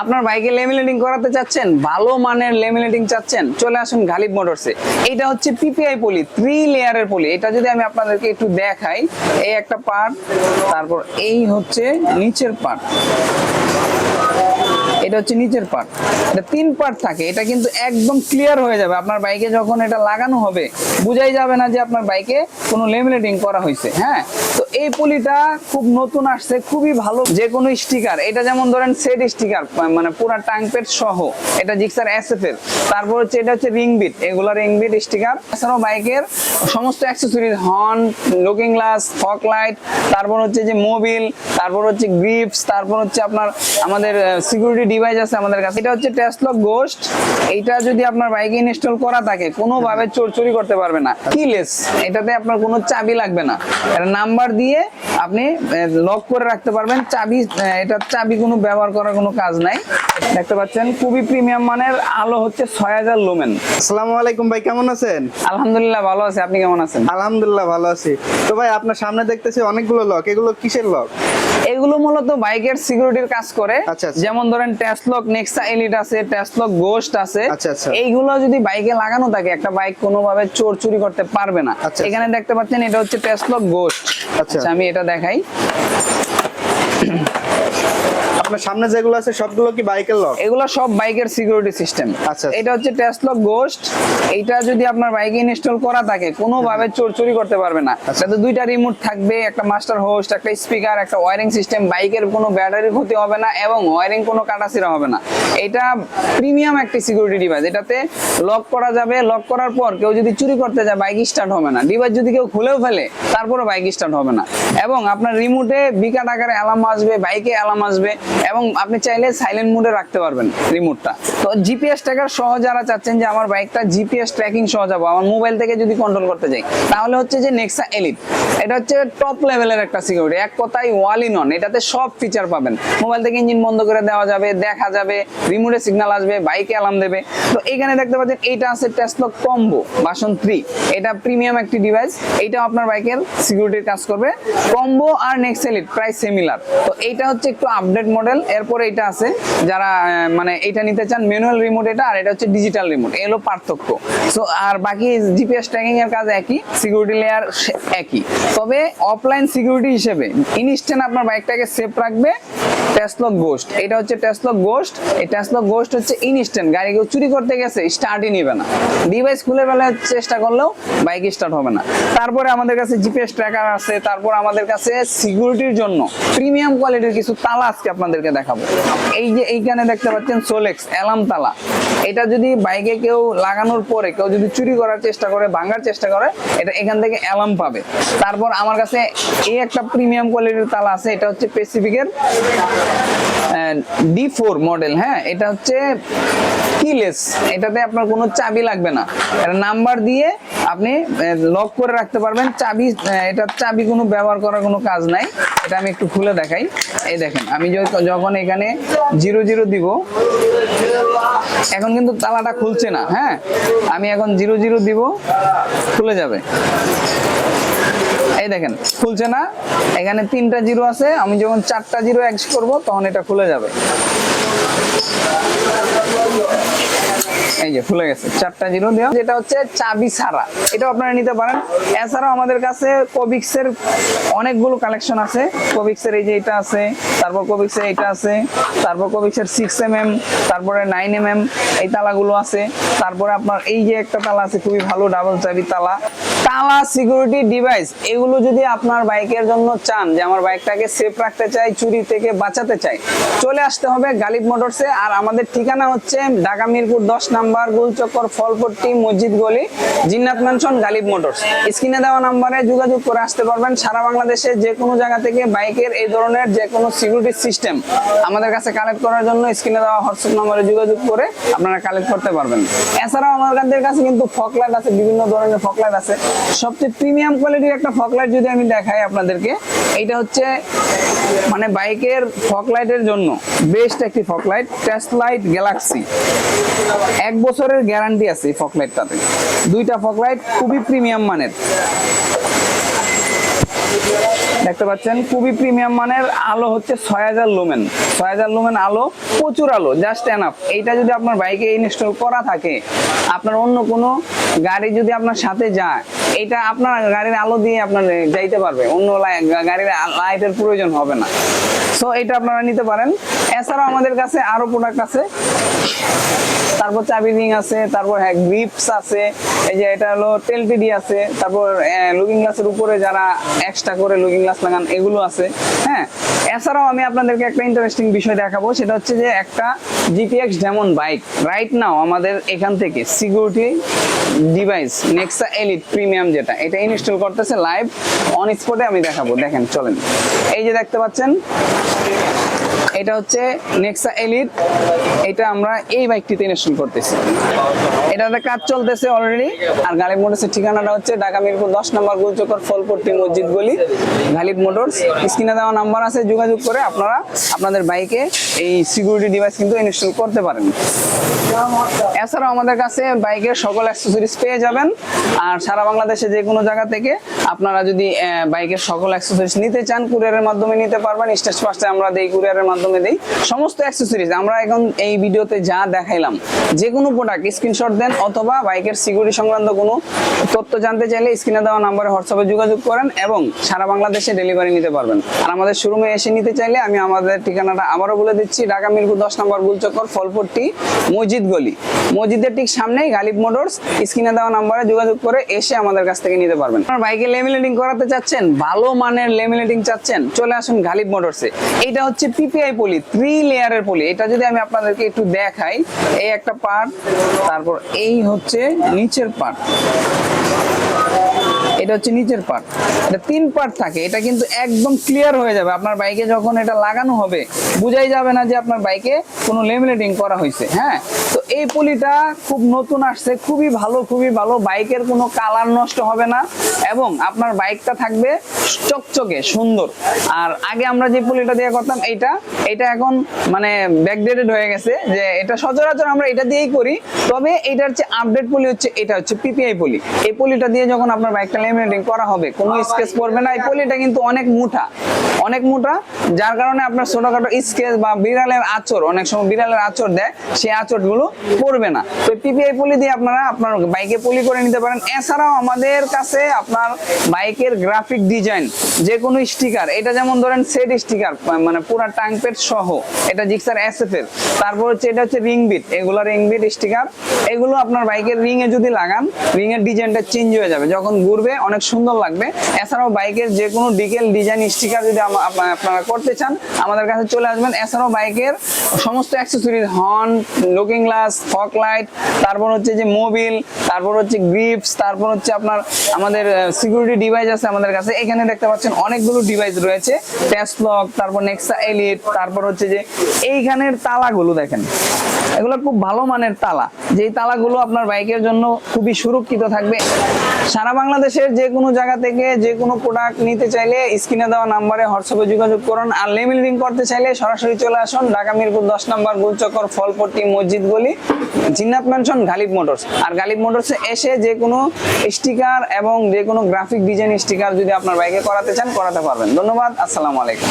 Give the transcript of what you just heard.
আপনার বাইকে লেমিনেটিং করাতে চাচ্ছেন, ভালো মানের লেমিনেটিং চাচ্ছেন, চলে আসুন গালিব মোটরসে এটা হচ্ছে পিপিআই পলি থ্রি লেয়ারের পলি। এটা যদি আমি আপনাদেরকে একটু দেখাই, এই একটা পার্ট তারপর এই হচ্ছে নিচের পার্ট এটা হচ্ছে নিচের পার্ট এটা তিন পার্ট থাকে, এটা কিন্তু একদম ক্লিয়ার হয়ে যাবে। আপনার বাইকে যখন এটা লাগানো হবে, বুঝাই যাবে না যে আপনার বাইকে কোনো লেমিনেটিং করা হয়েছে হ্যাঁ? তো এই পুলিটা খুব নতুন আসছে, খুবই ভালো যে কোনো স্টিকার এটা যেমন ধরেন সেট স্টিকার মানে পুরো টাংপেট সহ, এটা জিক্সার এসএফ এর। তারপর হচ্ছে এটা হচ্ছে রিং বিট এগুলো রিং বিট স্টিকার এছাড়াও বাইকের সমস্ত accessories horn looking glass fog light তারপর হচ্ছে যে মোবিল তারপর হচ্ছে গ্রিপস তারপর হচ্ছে আপনার আমাদের সিকিউরিটি ডিভাইস আছে আমাদের কাছে। এটা হচ্ছে টেসলক গোস্ট এটা যদি আপনার বাইকে ইনস্টল করা থাকে, কোনোভাবে চোর চুরি করতে পারবে না। কিলেস এটাতে আপনার কোনো চাবি লাগবে না। এটা নাম্বার দিয়ে আপনি লক করে রাখতে পারবেন। চাবি এটা চাবি কোনো ব্যবহার করার কোনো কাজ নাই। দেখতে পাচ্ছেন খুবই প্রিমিয়াম মানের। আলো হচ্ছে ছয় হাজার লুমেন আসসালামু আলাইকুম ভাই কেমন আছেন? আলহামদুলিল্লাহ ভালো আছে। আপনি কেমন আছেন? আলহামদুলিল্লাহ ভালো আছি। তো ভাই আপনার সামনে দেখতেছি অনেকগুলো লক এগুলো কিসের লক এগুলো মূলত বাইকের সিকিউরিটির কাজ করে। আচ্ছা, আচ্ছা। যেমন ধরেন টেসলক নেক্সা এলিট আছে টেসলক গোস্ট আছে। আচ্ছা। এইগুলো যদি বাইকে লাগানো থাকে একটা বাইক কোনোভাবে চোর চুরি করতে পারবে না। এখানে দেখতে পাচ্ছেন এটা হচ্ছে টেসলক গোস্ট। আচ্ছা আমি এটা দেখাই। আপনার সামনে যেগুলো আছে সবগুলো কি বাইকের লক এগুলো সব বাইকের সিকিউরিটি সিস্টেম আচ্ছা। এটা হচ্ছে টেস্ট লক গোস্ট এটা যদি আপনার বাইকে ইনস্টল করা থাকে কোনোভাবে চোর চুরি করতে পারবে না। আচ্ছা। এটাতে দুইটা রিমোট থাকবে একটা মাস্টার হোস্ট একটা স্পিকার একটা ওয়ারিং সিস্টেম বাইকের কোনো ব্যাটারি ক্ষতি হবে না এবং ওয়ারিং কোনো কাটাছিরা হবে না। এটা প্রিমিয়াম একটি সিকিউরিটি ডিভাইস এটাতে লক করা যাবে। লক করার পর কেউ যদি চুরি করতে যায় বাইক স্টার্ট হবে না। ডিভাইস যদি কেউ খুলেও ফেলে তারপরে বাইক স্টার্ট হবে না। এবং আপনার রিমোটে বিকাট আকারে অ্যালার্ম আসবে বাইকে অ্যালার্ম আসবে। এবং আপনি চাইলে সাইলেন্ট মোডে রাখতে পারবেন রিমোটটা তো জিপিএস ট্র্যাকার সহ যারা চাচ্ছেন যে আমার বাইকটা জিপিএস ট্র্যাকিং সহ যাব, আমার মোবাইল থেকে যদি কন্ট্রোল করতে যাই, তাহলে হচ্ছে যে নেক্সা এলিট এটা হচ্ছে টপ লেভেলের একটা সিকিউরিটি এক কথায় ওয়াল ইন অন এটাতে সব ফিচার পাবেন। মোবাইল থেকে ইঞ্জিন বন্ধ করে দেওয়া যাবে, দেখা যাবে রিমোটে সিগন্যাল আসবে বাইকে অ্যালার্ম দেবে। তো এখানে দেখতে পাচ্ছেন, এইটা আছে টেসলক কম্বো ভার্সন থ্রি এটা প্রিমিয়াম একটি ডিভাইস এইটাও আপনার বাইকের সিকিউরিটির কাজ করবে। কম্বো আর নেক্সট এলিট প্রায় সিমিলার তো এইটা হচ্ছে একটু আপডেট মডেল এরপরে এটা আছে, যারা মানে এটা নিতে চান ম্যানুয়াল রিমোট এটা আর এটা হচ্ছে ডিজিটাল রিমোট এলো পার্থক্য। সো আর বাকি জিপিএস ট্র্যাকিং এর কাজ একই সিকিউরিটি লেয়ার একই। তবে অফলাইন সিকিউরিটি হিসেবে ইনস্ট্যান্ট আপনার বাইকটাকে সেফ রাখবে টেসলক গোস্ট এটা হচ্ছে টেসলক গোস্ট এই টেসলক গোস্ট হচ্ছে ইনস্ট্যান্ট গাড়ি কেউ চুরি করতে গেছে স্টার্টই নেবে না। ডিভাইস খুলে ফেলার চেষ্টা করলেও বাইক স্টার্ট হবে না। তারপরে আমাদের কাছে জিপিএস ট্র্যাকার আছে, তারপর আমাদের কাছে সিকিউরিটির জন্য প্রিমিয়াম কোয়ালিটির কিছু তালা আজকে আপনাদেরকে দেখাবো। এই যে এইখানে দেখতে পাচ্ছেন সোলেক্স অ্যালাম তালা। এটা যদি বাইকে কেউ লাগানোর পরে, কেউ যদি চুরি করার চেষ্টা করে, ভাঙার চেষ্টা করে, এটা এখান থেকে অ্যালার্ম পাবে। তারপর আমার কাছে এই একটা প্রিমিয়াম কোয়ালিটির তালা আছে, এটা হচ্ছে পেসিফিকের ডি ফোর মডেল হ্যাঁ এটা হচ্ছে কিলেস এটাতে আপনার কোনো চাবি লাগবে না। এটা নাম্বার দিয়ে আপনি লক করে রাখতে পারবেন। চাবি এটা চাবি কোনো ব্যবহার করার কোনো কাজ নাই। এটা আমি একটু খুলে দেখাই। এই দেখেন, আমি যখন এখানে জিরো জিরো দিব, এখন কিন্তু তালাটা খুলছে না হ্যাঁ? আমি এখন জিরো জিরো দিব, খুলে যাবে। এই দেখেন, খুলছে না। এখানে তিনটা জিরো আছে, আমি যখন চারটা জিরো এক্স করব, তখন এটা খুলে যাবে। এই যে খুলে গেছে, চারটা জিরো দেওয়া। যেটা হচ্ছে চাবি ছাড়া। এটাও আপনারা নিতে পারেন। এছাড়াও আমাদের কাছে কোবিক্সের অনেকগুলো কালেকশন আছে। কোবিক্সের এই যে এটা আছে, তারপর কোবিক্সের এটা আছে, তারপর কোবিক্সের সিক্স এম এম তারপরে নাইন এম এম এই তালাগুলো আছে। তারপরে আপনার এই যে একটা তালা আছে, খুবই ভালো ডাবল চাবি তালা। তালা সিকিউরিটি ডিভাইস এগুলো যদি আপনার বাইকের জন্য চান, যে আমার বাইকটাকে সেফ রাখতে চাই, চুরি থেকে বাঁচাতে চাই, চলে আসতে হবে গালিব মোটরসে। আর আমাদের ঠিকানা হচ্ছে ঢাকা মিরপুর দশ নাম্বার গুলচক্কর ফলপট্টি, মসজিদ গলি, জিন্নাত ম্যানশন গালিব মোটরস স্ক্রিনে দেওয়া নাম্বারে যোগাযোগ করে আসতে পারবেন। সারা বাংলাদেশে যে কোনো জায়গা থেকে বাইকের এই ধরনের যে কোনো সিকিউরিটি সিস্টেম আমাদের কাছে কালেক্ট করার জন্য স্ক্রিনে দেওয়া হোয়াটসঅ্যাপ নম্বরে যোগাযোগ করে আপনারা কালেক্ট করতে পারবেন। এছাড়াও আমাদের কাছে কিন্তু ফকলাইট আছে, বিভিন্ন ধরনের ফকলাইট আছে। সবচেয়ে প্রিমিয়াম কোয়ালিটির একটা ফকলাইট যদি আমি দেখাই আপনাদেরকে, এইটা হচ্ছে মানে বাইকের ফকলাইটের জন্য বেস্ট একটি ফকলাইট টেস্ট লাইট গ্যালাক্সি এক বছরের গ্যারান্টি আছে এই ফকলাইটটাতে দুইটা ফকলাইট খুবই প্রিমিয়াম মানের। দেখতে পাচ্ছেন, খুবই প্রিমিয়াম মানের, আলো হচ্ছে ছয় হাজার লুমেন। ছয় হাজার লুমেন আলো, প্রচুর আলো জাস্ট এনাফ এইটা যদি আপনার বাইকে ইনস্টল করা থাকে, আপনার অন্য কোনো গাড়ি যদি আপনার সাথে যায় এটা আপনার গাড়ির আলো দিয়ে আপনার যাইতে পারবে। অন্য গাড়ির লাইটের প্রয়োজন হবে না। সো এটা আপনারা নিতে পারেন। এছাড়াও আমাদের কাছে আরও প্রোডাক্ট আছে। তারপর চাবি রিং আছে, তারপর হ্যাঁ গ্রিপস আছে। এই যে এটা হলো টেলটিডি আছে, তারপর লুকিং গ্লাসের উপরে যারা এক্সট্রা করে লুকিং গ্লাস লাগান, এগুলো আছে। হ্যাঁ এছাড়াও আমি আপনাদেরকে একটা ইন্টারেস্টিং বিষয় দেখাবো। সেটা হচ্ছে যে একটা জিটিএক্স যেমন বাইক রাইট নাও আমাদের এখান থেকে security device Nexa elite premium যেটা, এটা ইনস্টল করতেছে লাইভ অন স্পটে আমি দেখাবো। দেখেন, চলেন। এই যে দেখতে পাচ্ছেন experience. এটা হচ্ছে নেক্সা এলিট এটা আমরা এই বাইকটিতে ইনস্টল করতেছি। এটাতে কাজ চলতেছে অলরেডি আর গালিব মোটরসের ঠিকানাটা হচ্ছে ঢাকা মিরপুর দশ নম্বর গুলচকর ফলপট্টি মসজিদ গলি গালিব মোটরস স্ক্রিনে দেওয়া নাম্বার আছে, যোগাযোগ করে আপনারা আপনাদের বাইকে এই সিকিউরিটি ডিভাইস কিন্তু ইনস্টল করতে পারেন। এছাড়াও আমাদের কাছে বাইকের সকল অ্যাক্সেসরিজ পেয়ে যাবেন। আর সারা বাংলাদেশে যে কোনো জায়গা থেকে আপনারা যদি বাইকের সকল অ্যাক্সেসরিজ নিতে চান কুরিয়ারের মাধ্যমে নিতে পারবেন। স্টেজ ফার্স্টে আমরা দেই কুরিয়ারের মাধ্যমে দেই। সমস্ত অ্যাক্সেসরিজ আমরা এখন এই ভিডিওতে যা দেখাইলাম যে কোনো প্রোডাক্ট স্ক্রিনশট দেন অথবা বাইকের সিকিউরিটি সংক্রান্ত কোনো তথ্য জানতে চাইলে স্ক্রিনে দেওয়া নাম্বারে হোয়াটসঅ্যাপে যোগাযোগ করেন এবং সারা বাংলাদেশে ডেলিভারি নিতে পারবেন। আর আমাদের শোরুমে এসে নিতে চাইলে আমি আমাদের ঠিকানাটা আবারও বলে দিচ্ছি, ঢাকা মিরপুর দশ নম্বর গুলচক্কর, ফলপট্টি, মসজিদ গলি। মসজিদের ঠিক সামনেই গালিব মোটরস স্ক্রিনে দেওয়া নাম্বারে যোগাযোগ করে এসে আমাদের কাছ থেকে নিতে পারবেন। আপনার বাইকে লেমিনেটিং করাতে চাচ্ছেন, ভালো মানের লেমিনেটিং চাচ্ছেন, চলে আসুন গালিব মোটরসে। এটা হচ্ছে পিপিআই পলি থ্রি লেয়ারের পলি এটা যদি আমি আপনাদেরকে একটু দেখাই, এই একটা পার্ট তারপর এই হচ্ছে নিচের পার্ট এটা হচ্ছে নিচের পার্ট এটা তিন পার্ট থাকে। এটা কিন্তু একদম ক্লিয়ার হয়ে যাবে। আপনার বাইকে যখন এটা লাগানো হবে, বুঝাই যাবে না যে আপনার বাইকে কোনো লেমিনেটিং করা হয়েছে। হ্যাঁ? এই পলিটা খুব নতুন আসছে, খুবই ভালো খুবই ভালো। বাইকের কোনো কালার নষ্ট হবে না এবং আপনার বাইকটা থাকবে চকচকে, সুন্দর। আর আগে আমরা যে পলিটা দিয়ে করতাম, এইটা এটা এখন মানে ব্যাকডেটেড হয়ে গেছে যে এটা সচরাচর আমরা এটা দিয়েই করি। তবে এটার যে আপডেট পলি হচ্ছে, এটা হচ্ছে পিপিআই পলি। এই পলিটা দিয়ে যখন আপনার বাইকটা লেমিনেটিং করা হবে, কোনো স্কেচ পড়বে না। এই পলিটা কিন্তু অনেক মোটা অনেক মোটা, যার কারণে আপনার ছোটখাটো স্কেচ বা বিড়ালের আচর অনেক সময় বিড়ালের আচর দেয়, সেই আচরগুলো পড়বে না। তো পিপিআই পলি দিয়ে আপনারা আপনার বাইকে পলি করে নিতে পারেন। এছাড়াও আমাদের কাছে আপনার বাইকের গ্রাফিক ডিজাইন যে কোনো স্টিকার এটা যেমন ধরেন সেট স্টিকার মানে পুরো টাংপেট সহ, এটা জিক্সার এসএফ এর। তারপর হচ্ছে এটা হচ্ছে রিং বিট এগুলো রিং বিট স্টিকার এগুলো আপনার বাইকের রিং এ যদি লাগান রিং এর ডিজাইনটা চেঞ্জ হয়ে যাবে। যখন ঘুরবে, অনেক সুন্দর লাগবে। এছাড়াও বাইকের যে কোনো ডিকেল ডিজাইন স্টিকার যদি আপনারা করতে চান, আমাদের কাছে চলে আসবেন। এছাড়াও বাইকের সমস্ত accessories horn looking glass fog light তারপর হচ্ছে যে মোবিল তারপর হচ্ছে গ্রিপস তারপর হচ্ছে আপনার আমাদের সিকিউরিটি ডিভাইস আছে আমাদের কাছে। এখানে দেখতে পাচ্ছেন অনেকগুলো ডিভাইস রয়েছে। টেস্ট লক তারপর নেক্সা এলিট তারপর হচ্ছে যে এইখানের তালাগুলো দেখেন। এগুলো খুব ভালো মানের তালা। যেই তালাগুলো আপনার বাইকের জন্য খুবই সুরক্ষিত থাকবে। সারা বাংলাদেশের যে কোনো জায়গা থেকে যে কোনো প্রোডাক্ট নিতে চাইলে স্ক্রিনে দেওয়া নাম্বারে হোয়াটসঅ্যাপে যোগাযোগ করুন আর লেমিনেটিং করতে চাইলে সরাসরি চলে আসুন ঢাকা মিরপুর দশ নম্বর গুলচক্কর ফলপট্টি মসজিদ গলি, জিন্নাত ম্যানশন গালিব মোটরস আর গালিব মোটরসে এসে যে কোনো স্টিকার এবং যে কোনো গ্রাফিক ডিজাইন স্টিকার যদি আপনার বাইকে করাতে চান, করাতে পারবেন। ধন্যবাদ, আসসালামু আলাইকুম।